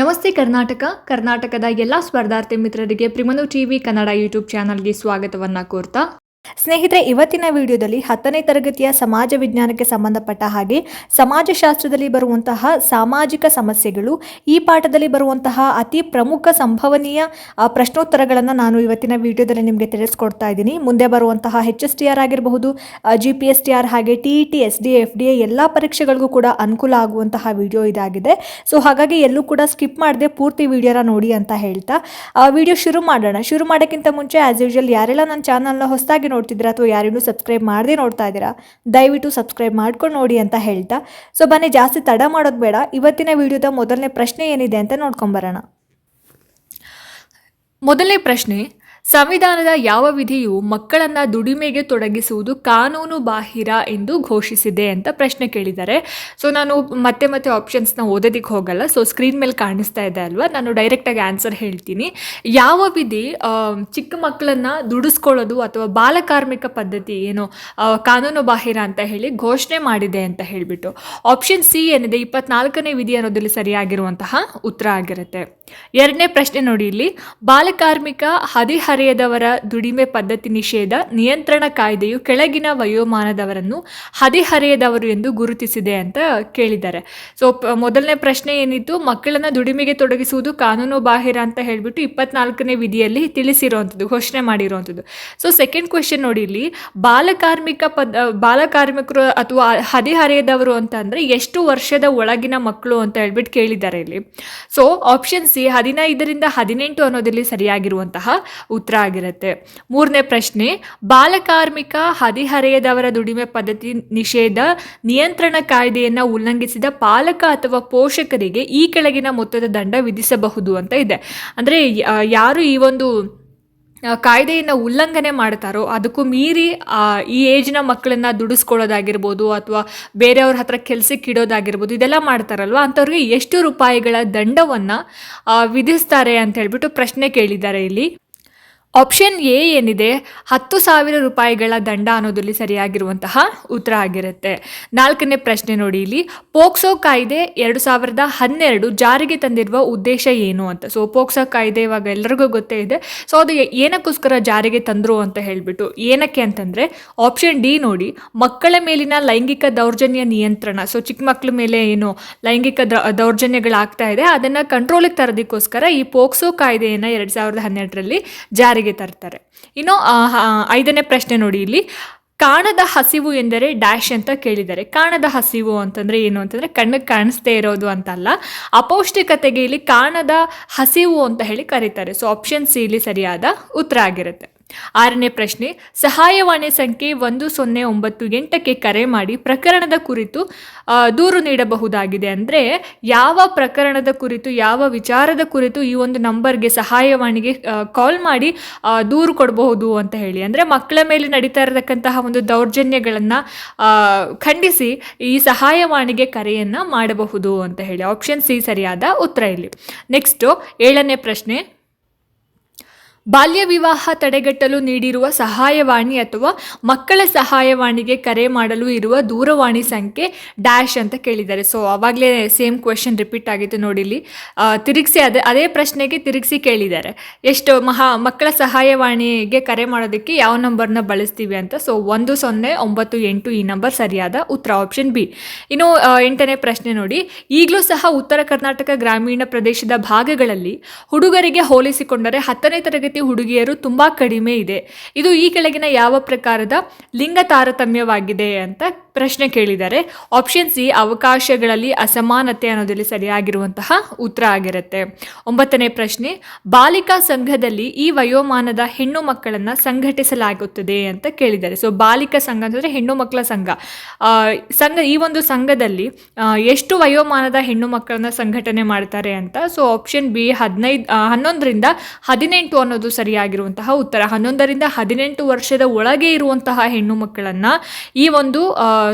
ನಮಸ್ತೆ ಕರ್ನಾಟಕ. ಕರ್ನಾಟಕದ ಎಲ್ಲ ಸ್ಪರ್ಧಾರ್ಥಿ ಮಿತ್ರರಿಗೆ ಪ್ರಿಮನು ಟಿವಿ ಕನ್ನಡ ಯೂಟ್ಯೂಬ್ ಚಾನಲ್ಗೆ ಸ್ವಾಗತವನ್ನು ಕೋರ್ತಾ ಸ್ನೇಹಿತರೆ, ಇವತ್ತಿನ ವಿಡಿಯೋದಲ್ಲಿ ಹತ್ತನೇ ತರಗತಿಯ ಸಮಾಜ ವಿಜ್ಞಾನಕ್ಕೆ ಸಂಬಂಧಪಟ್ಟ ಹಾಗೆ ಸಮಾಜಶಾಸ್ತ್ರದಲ್ಲಿ ಬರುವಂತಹ ಸಾಮಾಜಿಕ ಸಮಸ್ಯೆಗಳು, ಈ ಪಾಠದಲ್ಲಿ ಬರುವಂತಹ ಅತಿ ಪ್ರಮುಖ ಸಂಭವನೀಯ ಪ್ರಶ್ನೋತ್ತರಗಳನ್ನು ನಾನು ಇವತ್ತಿನ ವಿಡಿಯೋದಲ್ಲಿ ನಿಮಗೆ ತಿಳಿಸ್ಕೊಡ್ತಾ ಇದ್ದೀನಿ. ಮುಂದೆ ಬರುವಂತಹ ಹೆಚ್ ಎಸ್ ಟಿ ಆರ್ ಆಗಿರಬಹುದು G P S T R ಹಾಗೆ T E T S D F D A ಎಲ್ಲ ಪರೀಕ್ಷೆಗಳಿಗೂ ಕೂಡ ಅನುಕೂಲ ಆಗುವಂತಹ ವಿಡಿಯೋ ಇದಾಗಿದೆ. ಸೊ, ಹಾಗಾಗಿ ಎಲ್ಲೂ ಕೂಡ ಸ್ಕಿಪ್ ಮಾಡದೆ ಪೂರ್ತಿ ವಿಡಿಯೋನ ನೋಡಿ ಅಂತ ಹೇಳ್ತಾ ವಿಡಿಯೋ ಶುರು ಮಾಡೋಣ. ಶುರು ಮಾಡೋಕ್ಕಿಂತ ಮುಂಚೆ ಆಸ್ ಯೂಶುವಲ್ ಯಾರೆಲ್ಲ ನನ್ನ ಚಾನಲ್ನ ಹೊಸದಾಗಿ ನೋಡ್ತಿದ್ದೀರಾ ಅಥವಾ ಯಾರಿಗೂ ಸಬ್ಸ್ಕ್ರೈಬ್ ಮಾಡದೇ ನೋಡ್ತಾ ಇದ್ದೀರಾ, ದಯವಿಟ್ಟು ಸಬ್ಸ್ಕ್ರೈಬ್ ಮಾಡ್ಕೊಂಡು ನೋಡಿ ಅಂತ ಹೇಳ್ತಾ. ಸೊ ಬನ್ನಿ, ಜಾಸ್ತಿ ತಡ ಮಾಡೋದು ಬೇಡ. ಇವತ್ತಿನ ವಿಡಿಯೋದ ಮೊದಲನೇ ಪ್ರಶ್ನೆ ಏನಿದೆ ಅಂತ ನೋಡ್ಕೊಂಬರೋಣ ಮೊದಲನೇ ಪ್ರಶ್ನೆ ಸಂವಿಧಾನದ ಯಾವ ವಿಧಿಯು ಮಕ್ಕಳನ್ನ ದುಡಿಮೆಗೆ ತೊಡಗಿಸುವುದು ಕಾನೂನು ಬಾಹಿರ ಎಂದು ಘೋಷಿಸಿದೆ ಅಂತ ಪ್ರಶ್ನೆ ಕೇಳಿದ್ದಾರೆ. ಸೊ ನಾನು ಮತ್ತೆ ಮತ್ತೆ ಆಪ್ಷನ್ಸ್ನ ಓದೋದಕ್ಕೆ ಹೋಗಲ್ಲ. ಸೊ ಸ್ಕ್ರೀನ್ ಮೇಲೆ ಕಾಣಿಸ್ತಾ ಇದೆ ಅಲ್ವಾ? ನಾನು ಡೈರೆಕ್ಟಾಗಿ ಆನ್ಸರ್ ಹೇಳ್ತೀನಿ. ಯಾವ ವಿಧಿ ಚಿಕ್ಕ ಮಕ್ಕಳನ್ನ ದುಡಿಸ್ಕೊಳ್ಳೋದು ಅಥವಾ ಬಾಲಕಾರ್ಮಿಕ ಪದ್ಧತಿ ಏನು ಕಾನೂನು ಬಾಹಿರ ಅಂತ ಹೇಳಿ ಘೋಷಣೆ ಮಾಡಿದೆ ಅಂತ ಹೇಳಿಬಿಟ್ಟು. ಆಪ್ಷನ್ ಸಿ ಏನಿದೆ? ಇಪ್ಪತ್ನಾಲ್ಕನೇ ವಿಧಿ ಅನ್ನೋದ್ರಲ್ಲಿ ಸರಿಯಾಗಿರುವಂತಹ ಉತ್ತರ ಆಗಿರುತ್ತೆ. ಎರಡನೇ ಪ್ರಶ್ನೆ ನೋಡಿ ಇಲ್ಲಿ. ಬಾಲಕಾರ್ಮಿಕ ಹದಿಹರೆಯದವರ ದುಡಿಮೆ ಪದ್ಧತಿ ನಿಷೇಧ, ನಿಯಂತ್ರಣ ಕಾಯ್ದೆಯು ಕೆಳಗಿನ ವಯೋಮಾನದವರನ್ನು ಹದಿಹರೆಯದವರು ಎಂದು ಗುರುತಿಸಿದೆ ಅಂತ ಕೇಳಿದ್ದಾರೆ. ಸೊ ಮೊದಲನೇ ಪ್ರಶ್ನೆ ಏನಿತ್ತು? ಮಕ್ಕಳನ್ನ ದುಡಿಮೆಗೆ ತೊಡಗಿಸುವುದು ಕಾನೂನು ಬಾಹಿರ ಅಂತ ಹೇಳಿಬಿಟ್ಟು ಇಪ್ಪತ್ನಾಲ್ಕನೇ ವಿಧಿಯಲ್ಲಿ ತಿಳಿಸಿರುವಂಥದ್ದು, ಘೋಷಣೆ ಮಾಡಿರುವಂಥದ್ದು. ಸೊ ಸೆಕೆಂಡ್ ಕ್ವೆಶನ್ ನೋಡಿ ಇಲ್ಲಿ. ಬಾಲಕಾರ್ಮಿಕ ಪದ್ ಬಾಲಕಾರ್ಮಿಕರು ಅಥವಾ ಹದಿಹರೆಯದವರು ಅಂತ ಅಂದರೆ ಎಷ್ಟು ವರ್ಷದ ಒಳಗಿನ ಮಕ್ಕಳು ಅಂತ ಹೇಳ್ಬಿಟ್ಟು ಕೇಳಿದ್ದಾರೆ ಇಲ್ಲಿ. ಸೊ ಆಪ್ಷನ್ ಸಿ ಹದಿನೈದರಿಂದ ಹದಿನೆಂಟು ಅನ್ನೋದರಲ್ಲಿ ಸರಿಯಾಗಿರುವಂತಹ ಉತ್ತರ ಆಗಿರುತ್ತೆ. ಮೂರನೇ ಪ್ರಶ್ನೆ, ಬಾಲಕಾರ್ಮಿಕ ಹದಿಹರೆಯದವರ ದುಡಿಮೆ ಪದ್ಧತಿ ನಿಷೇಧ, ನಿಯಂತ್ರಣ ಕಾಯ್ದೆಯನ್ನು ಉಲ್ಲಂಘಿಸಿದ ಪಾಲಕ ಅಥವಾ ಪೋಷಕರಿಗೆ ಈ ಕೆಳಗಿನ ಮೊತ್ತದ ದಂಡ ವಿಧಿಸಬಹುದು ಅಂತ ಇದೆ. ಅಂದರೆ ಯಾರು ಈ ಒಂದು ಕಾಯ್ದೆಯನ್ನು ಉಲ್ಲಂಘನೆ ಮಾಡ್ತಾರೋ ಅದಕ್ಕೂ ಮೀರಿ ಈ ಏಜ್ನ ಮಕ್ಕಳನ್ನ ದುಡಿಸ್ಕೊಳ್ಳೋದಾಗಿರ್ಬೋದು ಅಥವಾ ಬೇರೆಯವ್ರ ಹತ್ರ ಕೆಲಸಕ್ಕೆ ಇಡೋದಾಗಿರ್ಬೋದು ಇದೆಲ್ಲ ಮಾಡ್ತಾರಲ್ವ? ಅಂಥವ್ರಿಗೆ ಎಷ್ಟು ರೂಪಾಯಿಗಳ ದಂಡವನ್ನು ವಿಧಿಸ್ತಾರೆ ಅಂತ ಹೇಳ್ಬಿಟ್ಟು ಪ್ರಶ್ನೆ ಕೇಳಿದ್ದಾರೆ ಇಲ್ಲಿ. ಆಪ್ಷನ್ ಎ ಏನಿದೆ? ಹತ್ತು ಸಾವಿರ ರೂಪಾಯಿಗಳ ದಂಡ ಅನ್ನೋದಲ್ಲಿ ಸರಿಯಾಗಿರುವಂತಹ ಉತ್ತರ ಆಗಿರುತ್ತೆ. ನಾಲ್ಕನೇ ಪ್ರಶ್ನೆ ನೋಡಿ ಇಲ್ಲಿ. ಪೋಕ್ಸೋ ಕಾಯ್ದೆ ಎರಡು ಸಾವಿರದ ಹನ್ನೆರಡು ಜಾರಿಗೆ ತಂದಿರುವ ಉದ್ದೇಶ ಏನು ಅಂತ. ಸೊ ಪೋಕ್ಸೋ ಕಾಯ್ದೆ ಇವಾಗ ಎಲ್ಲರಿಗೂ ಗೊತ್ತೇ ಇದೆ. ಸೊ ಅದು ಏನಕ್ಕೋಸ್ಕರ ಜಾರಿಗೆ ತಂದರು ಅಂತ ಹೇಳಿಬಿಟ್ಟು, ಏನಕ್ಕೆ ಅಂತಂದರೆ ಆಪ್ಷನ್ ಡಿ ನೋಡಿ, ಮಕ್ಕಳ ಮೇಲಿನ ಲೈಂಗಿಕ ದೌರ್ಜನ್ಯ ನಿಯಂತ್ರಣ. ಸೊ ಚಿಕ್ಕ ಮಕ್ಕಳ ಮೇಲೆ ಏನು ಲೈಂಗಿಕ ದೌರ್ಜನ್ಯಗಳಾಗ್ತಾ ಇದೆ. ಅದನ್ನು ಕಂಟ್ರೋಲಿಗೆ ತರೋದಕ್ಕೋಸ್ಕರ ಈ ಪೋಕ್ಸೋ ಕಾಯ್ದೆಯನ್ನು ಎರಡು ಸಾವಿರದ ಹನ್ನೆರಡರಲ್ಲಿ ಜಾರಿಗೆ ತರ್ತಾರೆ. ಇನ್ನು ಐದನೇ ಪ್ರಶ್ನೆ ನೋಡಿ ಇಲ್ಲಿ. ಕಾಣದ ಹಸಿವು ಎಂದರೆ ಡ್ಯಾಶ್ ಅಂತ ಕೇಳಿದ್ದಾರೆ. ಕಾಣದ ಹಸಿವು ಅಂತಂದರೆ ಏನು ಅಂತಂದರೆ ಕಣ್ಣಿಗೆ ಕಾಣಿಸ್ತೇ ಇರೋದು ಅಂತಲ್ಲ. ಅಪೌಷ್ಟಿಕತೆಗೆ ಇಲ್ಲಿ ಕಾಣದ ಹಸಿವು ಅಂತ ಹೇಳಿ ಕರೀತಾರೆ. ಸೊ ಆಪ್ಷನ್ ಸಿ ಇಲ್ಲಿ ಸರಿಯಾದ ಉತ್ತರ ಆಗಿರುತ್ತೆ. ಆರನೇ ಪ್ರಶ್ನೆ, ಸಹಾಯವಾಣಿ ಸಂಖ್ಯೆ ಒಂದು ಸೊನ್ನೆ ಒಂಬತ್ತು ಎಂಟಕ್ಕೆ ಕರೆ ಮಾಡಿ ಪ್ರಕರಣದ ಕುರಿತು ದೂರು ನೀಡಬಹುದಾಗಿದೆ ಅಂದರೆ ಯಾವ ಪ್ರಕರಣದ ಕುರಿತು, ಯಾವ ವಿಚಾರದ ಕುರಿತು ಈ ಒಂದು ನಂಬರ್ಗೆ ಸಹಾಯವಾಣಿಗೆ ಕಾಲ್ ಮಾಡಿ ದೂರು ಕೊಡಬಹುದು ಅಂತ ಹೇಳಿ. ಅಂದರೆ ಮಕ್ಕಳ ಮೇಲೆ ನಡೀತಾ ಇರತಕ್ಕಂತಹ ಒಂದು ದೌರ್ಜನ್ಯಗಳನ್ನು ಖಂಡಿಸಿ ಈ ಸಹಾಯವಾಣಿಗೆ ಕರೆಯನ್ನು ಮಾಡಬಹುದು ಅಂತ ಹೇಳಿ. ಆಪ್ಷನ್ ಸಿ ಸರಿಯಾದ ಉತ್ತರ ಇಲ್ಲಿ. ನೆಕ್ಸ್ಟು ಏಳನೇ ಪ್ರಶ್ನೆ ಬಾಲ್ಯ ವಿವಾಹ ತಡೆಗಟ್ಟಲು ನೀಡಿರುವ ಸಹಾಯವಾಣಿ ಅಥವಾ ಮಕ್ಕಳ ಸಹಾಯವಾಣಿಗೆ ಕರೆ ಮಾಡಲು ಇರುವ ದೂರವಾಣಿ ಸಂಖ್ಯೆ ಡ್ಯಾಶ್ ಅಂತ ಕೇಳಿದ್ದಾರೆ. ಸೊ ಆವಾಗಲೇ ಸೇಮ್ ಕ್ವೆಶನ್ ರಿಪೀಟ್ ಆಗಿತ್ತು ನೋಡಿ ಇಲ್ಲಿ ತಿರುಗಿಸಿ ಅದೇ ಅದೇ ಪ್ರಶ್ನೆಗೆ ತಿರುಗಿಸಿ ಕೇಳಿದ್ದಾರೆ. ಎಷ್ಟು ಮಹಾ, ಮಕ್ಕಳ ಸಹಾಯವಾಣಿಗೆ ಕರೆ ಮಾಡೋದಕ್ಕೆ ಯಾವ ನಂಬರ್ನ ಬಳಸ್ತೀವಿ ಅಂತ? ಸೊ ಒಂದು ಸೊನ್ನೆ ಒಂಬತ್ತು ಎಂಟು ಈ ನಂಬರ್ ಸರಿಯಾದ ಉತ್ತರ ಆಪ್ಷನ್ ಬಿ. ಇನ್ನು ಎಂಟನೇ ಪ್ರಶ್ನೆ ನೋಡಿ. ಈಗಲೂ ಸಹ ಉತ್ತರ ಕರ್ನಾಟಕ ಗ್ರಾಮೀಣ ಪ್ರದೇಶದ ಭಾಗಗಳಲ್ಲಿ ಹುಡುಗರಿಗೆ ಹೋಲಿಸಿಕೊಂಡರೆ ಹತ್ತನೇ ತರಗತಿ ಹುಡುಗಿಯರು ತುಂಬ ಕಡಿಮೆ ಇದೆ. ಇದು ಈ ಕೆಳಗಿನ ಯಾವ ಪ್ರಕಾರದ ಲಿಂಗ ತಾರತಮ್ಯವಾಗಿದೆ ಅಂತ ಪ್ರಶ್ನೆ ಕೇಳಿದ್ದಾರೆ. ಆಪ್ಷನ್ ಸಿ ಅವಕಾಶಗಳಲ್ಲಿ ಅಸಮಾನತೆ ಅನ್ನೋದಲ್ಲಿ ಸರಿಯಾಗಿರುವಂತಹ ಉತ್ತರ ಆಗಿರುತ್ತೆ. ಒಂಬತ್ತನೇ ಪ್ರಶ್ನೆ, ಬಾಲಿಕಾ ಸಂಘದಲ್ಲಿ ಈ ವಯೋಮಾನದ ಹೆಣ್ಣು ಮಕ್ಕಳನ್ನು ಸಂಘಟಿಸಲಾಗುತ್ತದೆ ಅಂತ ಕೇಳಿದ್ದಾರೆ. ಸೊ ಬಾಲಿಕಾ ಸಂಘ ಅಂತಂದರೆ ಹೆಣ್ಣು ಮಕ್ಕಳ ಸಂಘ. ಸಂಘ, ಈ ಒಂದು ಸಂಘದಲ್ಲಿ ಎಷ್ಟು ವಯೋಮಾನದ ಹೆಣ್ಣು ಮಕ್ಕಳನ್ನ ಸಂಘಟನೆ ಮಾಡ್ತಾರೆ ಅಂತ. ಸೊ ಆಪ್ಷನ್ ಬಿ ಹದಿನೈದು ಹನ್ನೊಂದರಿಂದ ಹದಿನೆಂಟು ಅನ್ನೋದು ಸರಿಯಾಗಿರುವಂತಹ ಉತ್ತರ. ಹನ್ನೊಂದರಿಂದ ಹದಿನೆಂಟು ವರ್ಷದ ಒಳಗೆ ಇರುವಂತಹ ಹೆಣ್ಣು ಮಕ್ಕಳನ್ನು ಈ ಒಂದು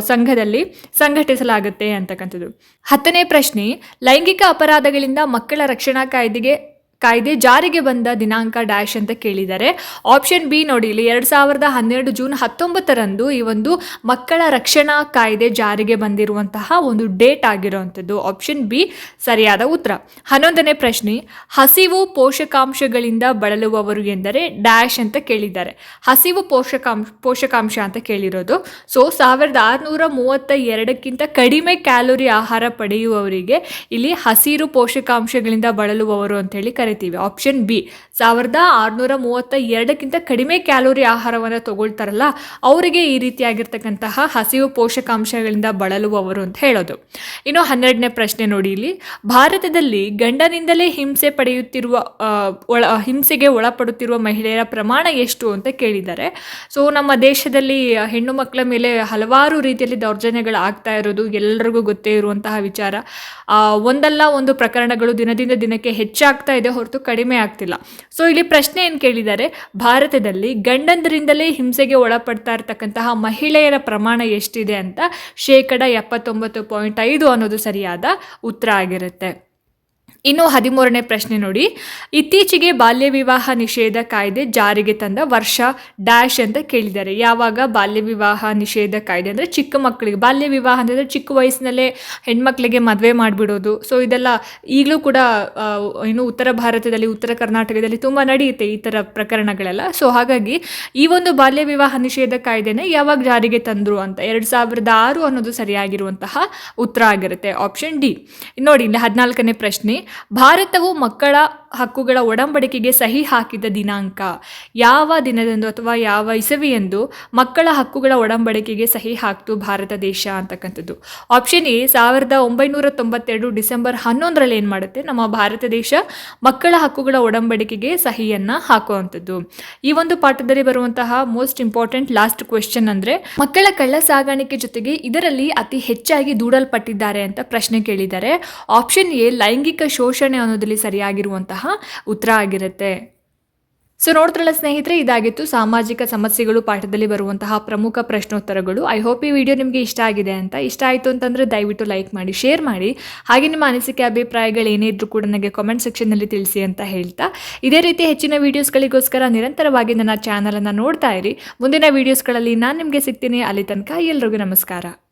ಸಂಘದಲ್ಲಿ ಸಂಘಟಿಸಲಾಗುತ್ತೆ ಅಂತಕ್ಕಂಥದ್ದು. ಹತ್ತನೇ ಪ್ರಶ್ನೆ ಲೈಂಗಿಕ ಅಪರಾಧಗಳಿಂದ ಮಕ್ಕಳ ರಕ್ಷಣಾ ಕಾಯ್ದೆಗೆ ಕಾಯ್ದೆ ಜಾರಿಗೆ ಬಂದ ದಿನಾಂಕ ಡ್ಯಾಶ್ ಅಂತ ಕೇಳಿದ್ದಾರೆ ಆಪ್ಷನ್ ಬಿ ನೋಡಿ, ಇಲ್ಲಿ ಎರಡು ಸಾವಿರದ ಹನ್ನೆರಡು ಜೂನ್ ಹತ್ತೊಂಬತ್ತರಂದು ಈ ಒಂದು ಮಕ್ಕಳ ರಕ್ಷಣಾ ಕಾಯ್ದೆ ಜಾರಿಗೆ ಬಂದಿರುವಂತಹ ಒಂದು ಡೇಟ್ ಆಗಿರುವಂಥದ್ದು. ಆಪ್ಷನ್ ಬಿ ಸರಿಯಾದ ಉತ್ತರ. ಹನ್ನೊಂದನೇ ಪ್ರಶ್ನೆ, ಹಸಿವು ಪೋಷಕಾಂಶಗಳಿಂದ ಬಳಲುವವರು ಎಂದರೆ ಡ್ಯಾಶ್ ಅಂತ ಕೇಳಿದ್ದಾರೆ. ಹಸಿವು ಪೋಷಕಾಂಶ ಪೋಷಕಾಂಶ ಅಂತ ಕೇಳಿರೋದು. ಸೊ, ಸಾವಿರದ ಆರುನೂರ ಮೂವತ್ತ ಎರಡಕ್ಕಿಂತ ಕಡಿಮೆ ಕ್ಯಾಲೋರಿ ಆಹಾರ ಪಡೆಯುವವರಿಗೆ ಇಲ್ಲಿ ಹಸಿರು ಪೋಷಕಾಂಶಗಳಿಂದ ಬಳಲುವವರು ಅಂತ ಹೇಳಿ ಕರಿತೀವಿ. ಆಪ್ಷನ್ ಬಿ ಸಾವಿರದ ಆರುನೂರ ಮೂವತ್ತ ಎರಡಕ್ಕಿಂತ ಕಡಿಮೆ ಕ್ಯಾಲೋರಿ ಆಹಾರವನ್ನು ತಗೊಳ್ತಾರಲ್ಲ, ಅವರಿಗೆ ಈ ರೀತಿಯಾಗಿರ್ತಕ್ಕಂತಹ ಹಸಿವು ಪೋಷಕಾಂಶಗಳಿಂದ ಬಳಲುವವರು ಅಂತ ಹೇಳೋದು. ಇನ್ನು ಹನ್ನೆರಡನೇ ಪ್ರಶ್ನೆ ನೋಡಿ ಇಲ್ಲಿ. ಭಾರತದಲ್ಲಿ ಗಂಡನಿಂದಲೇ ಹಿಂಸೆ ಪಡೆಯುತ್ತಿರುವ ಒಳ, ಹಿಂಸೆಗೆ ಒಳಪಡುತ್ತಿರುವ ಮಹಿಳೆಯರ ಪ್ರಮಾಣ ಎಷ್ಟು ಅಂತ ಕೇಳಿದ್ದಾರೆ. ಸೊ ನಮ್ಮ ದೇಶದಲ್ಲಿ ಹೆಣ್ಣು ಮಕ್ಕಳ ಮೇಲೆ ಹಲವಾರು ರೀತಿಯಲ್ಲಿ ದೌರ್ಜನ್ಯಗಳು ಆಗ್ತಾ ಇರೋದು ಎಲ್ಲರಿಗೂ ಗೊತ್ತೇ ಇರುವಂತಹ ವಿಚಾರ. ಒಂದಲ್ಲ ಒಂದು ಪ್ರಕರಣಗಳು ದಿನದಿಂದ ದಿನಕ್ಕೆ ಹೆಚ್ಚಾಗ್ತಾ ಇದೆ. ಹೊರತು ಕಡಿಮೆ ಆಗ್ತಿಲ್ಲ. ಸೊ ಇಲ್ಲಿ ಪ್ರಶ್ನೆ ಏನು ಕೇಳಿದ್ದಾರೆ? ಭಾರತದಲ್ಲಿ ಗಂಡಂದರಿಂದಲೇ ಹಿಂಸೆಗೆ ಒಳಪಡ್ತಾ ಇರ್ತಕ್ಕಂತಹ ಮಹಿಳೆಯರ ಪ್ರಮಾಣ ಎಷ್ಟಿದೆ ಅಂತ ಶೇಕಡ ಎಪ್ಪತ್ತೊಂಬತ್ತು ಪಾಯಿಂಟ್ ಐದು ಅನ್ನೋದು ಸರಿಯಾದ ಉತ್ತರ ಆಗಿರುತ್ತೆ. ಇನ್ನು ಹದಿಮೂರನೇ ಪ್ರಶ್ನೆ ನೋಡಿ. ಇತ್ತೀಚೆಗೆ ಬಾಲ್ಯ ವಿವಾಹ ನಿಷೇಧ ಕಾಯ್ದೆ ಜಾರಿಗೆ ತಂದ ವರ್ಷ ಡ್ಯಾಶ್ ಅಂತ ಕೇಳಿದ್ದಾರೆ. ಯಾವಾಗ ಬಾಲ್ಯ ವಿವಾಹ ನಿಷೇಧ ಕಾಯ್ದೆ ಅಂದರೆ ಚಿಕ್ಕ ಮಕ್ಕಳಿಗೆ, ಬಾಲ್ಯ ವಿವಾಹ ಅಂದರೆ ಚಿಕ್ಕ ವಯಸ್ಸಿನಲ್ಲೇ ಹೆಣ್ಮಕ್ಳಿಗೆ ಮದುವೆ ಮಾಡಿಬಿಡೋದು. ಸೊ ಇದೆಲ್ಲ ಈಗಲೂ ಕೂಡ ಏನು ಉತ್ತರ ಭಾರತದಲ್ಲಿ, ಉತ್ತರ ಕರ್ನಾಟಕದಲ್ಲಿ ತುಂಬ ನಡೆಯುತ್ತೆ ಈ ಥರ ಪ್ರಕರಣಗಳೆಲ್ಲ. ಸೊ ಹಾಗಾಗಿ ಈ ಒಂದು ಬಾಲ್ಯ ವಿವಾಹ ನಿಷೇಧ ಕಾಯ್ದೆನ ಯಾವಾಗ ಜಾರಿಗೆ ತಂದರು ಅಂತ ಎರಡು ಸಾವಿರದ ಆರು ಅನ್ನೋದು ಸರಿಯಾಗಿರುವಂತಹ ಉತ್ತರ ಆಗಿರುತ್ತೆ. ಆಪ್ಷನ್ ಡಿ ನೋಡಿ, ಇಲ್ಲಿ ಹದಿನಾಲ್ಕನೇ ಪ್ರಶ್ನೆ. ಭಾರತವು ಮಕ್ಕಳ ಹಕ್ಕುಗಳ ಒಡಂಬಡಿಕೆಗೆ ಸಹಿ ಹಾಕಿದ ದಿನಾಂಕ. ಯಾವ ದಿನದಂದು ಅಥವಾ ಯಾವ ಇಸವಿಯಂದು ಮಕ್ಕಳ ಹಕ್ಕುಗಳ ಒಡಂಬಡಿಕೆಗೆ ಸಹಿ ಹಾಕ್ತು ಭಾರತ ದೇಶ ಅಂತಕ್ಕಂಥದ್ದು. ಆಪ್ಷನ್ ಎ ಸಾವಿರದ ಒಂಬೈನೂರ ತೊಂಬತ್ತೆರಡು ಡಿಸೆಂಬರ್ ಹನ್ನೊಂದರಲ್ಲಿ ಏನು ಮಾಡುತ್ತೆ? ನಮ್ಮ ಭಾರತ ದೇಶ ಮಕ್ಕಳ ಹಕ್ಕುಗಳ ಒಡಂಬಡಿಕೆಗೆ ಸಹಿಯನ್ನು ಹಾಕುವಂಥದ್ದು. ಈ ಒಂದು ಪಾಠದಲ್ಲಿ ಬರುವಂತಹ ಮೋಸ್ಟ್ ಇಂಪಾರ್ಟೆಂಟ್ ಲಾಸ್ಟ್ ಕ್ವೆಶನ್ ಅಂದ್ರೆ, ಮಕ್ಕಳ ಕಳ್ಳ ಸಾಗಾಣಿಕೆ ಜೊತೆಗೆ ಇದರಲ್ಲಿ ಅತಿ ಹೆಚ್ಚಾಗಿ ದೂಡಲ್ಪಟ್ಟಿದ್ದಾರೆ ಅಂತ ಪ್ರಶ್ನೆ ಕೇಳಿದ್ದಾರೆ ಆಪ್ಷನ್ ಎ ಲೈಂಗಿಕ ಶೋಷಣೆ ಅನ್ನೋದಲ್ಲಿ ಸರಿಯಾಗಿರುವಂತಹ ಉತ್ತರ ಆಗಿರುತ್ತೆ. ಸೊ ನೋಡ್ತಿರಲ್ಲ ಸ್ನೇಹಿತರೆ, ಇದಾಗಿತ್ತು ಸಾಮಾಜಿಕ ಸಮಸ್ಯೆಗಳು ಪಾಠದಲ್ಲಿ ಬರುವಂತಹ ಪ್ರಮುಖ ಪ್ರಶ್ನೋತ್ತರಗಳು. ಐ ಹೋಪ್ ಈ ವಿಡಿಯೋ ನಿಮಗೆ ಇಷ್ಟ ಆಗಿದೆ ಅಂತ. ಇಷ್ಟ ಆಯಿತು ಅಂತಂದರೆ ದಯವಿಟ್ಟು ಲೈಕ್ ಮಾಡಿ ಶೇರ್ ಮಾಡಿ. ಹಾಗೆ ನಿಮ್ಮ ಅನಿಸಿಕೆ, ಅಭಿಪ್ರಾಯಗಳು ಏನೇ ಇದ್ರೂ ಕೂಡ ನನಗೆ ಕಾಮೆಂಟ್ ಸೆಕ್ಷನ್ನಲ್ಲಿ ತಿಳಿಸಿ ಅಂತ ಹೇಳ್ತಾ. ಇದೇ ರೀತಿ ಹೆಚ್ಚಿನ ವೀಡಿಯೋಸ್ಗಳಿಗೋಸ್ಕರ ನಿರಂತರವಾಗಿ ನನ್ನ ಚಾನಲನ್ನು ನೋಡ್ತಾ ಇರಿ. ಮುಂದಿನ ವೀಡಿಯೋಸ್ಗಳಲ್ಲಿ ನಾನು ನಿಮಗೆ ಸಿಗ್ತೀನಿ. ಅಲ್ಲಿ ತನಕ ಎಲ್ರಿಗೂ ನಮಸ್ಕಾರ.